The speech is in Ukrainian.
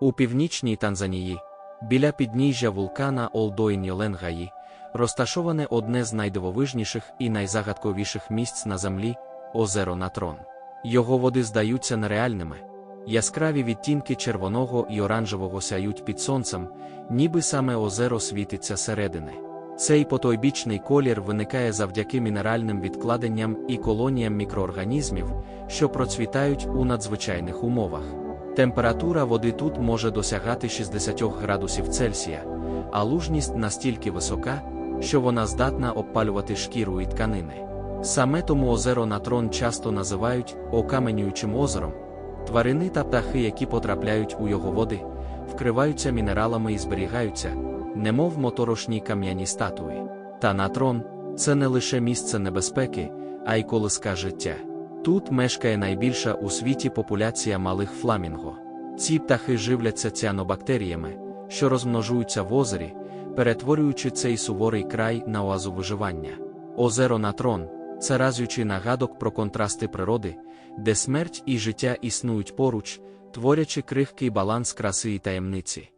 У північній Танзанії, біля підніжжя вулкана Олдоїн-Йоленгаї, розташоване одне з найдивовижніших і найзагадковіших місць на землі озеро Натрон. Його води здаються нереальними. Яскраві відтінки червоного і оранжевого сяють під сонцем, ніби саме озеро світиться середини. Цей потойбічний колір виникає завдяки мінеральним відкладенням і колоніям мікроорганізмів, що процвітають у надзвичайних умовах. Температура води тут може досягати 60 градусів Цельсія, а лужність настільки висока, що вона здатна обпалювати шкіру і тканини. Саме тому озеро Натрон часто називають окаменюючим озером. Тварини та птахи, які потрапляють у його води, вкриваються мінералами і зберігаються, немов моторошні кам'яні статуї. Та натрон це не лише місце небезпеки, а й колиска життя. Тут мешкає найбільша у світі популяція малих фламінго. Ці птахи живляться ціанобактеріями, що розмножуються в озері, перетворюючи цей суворий край на оазу виживання. Озеро Натрон це разючий нагадок про контрасти природи, де смерть і життя існують поруч, творячи крихкий баланс краси і таємниці.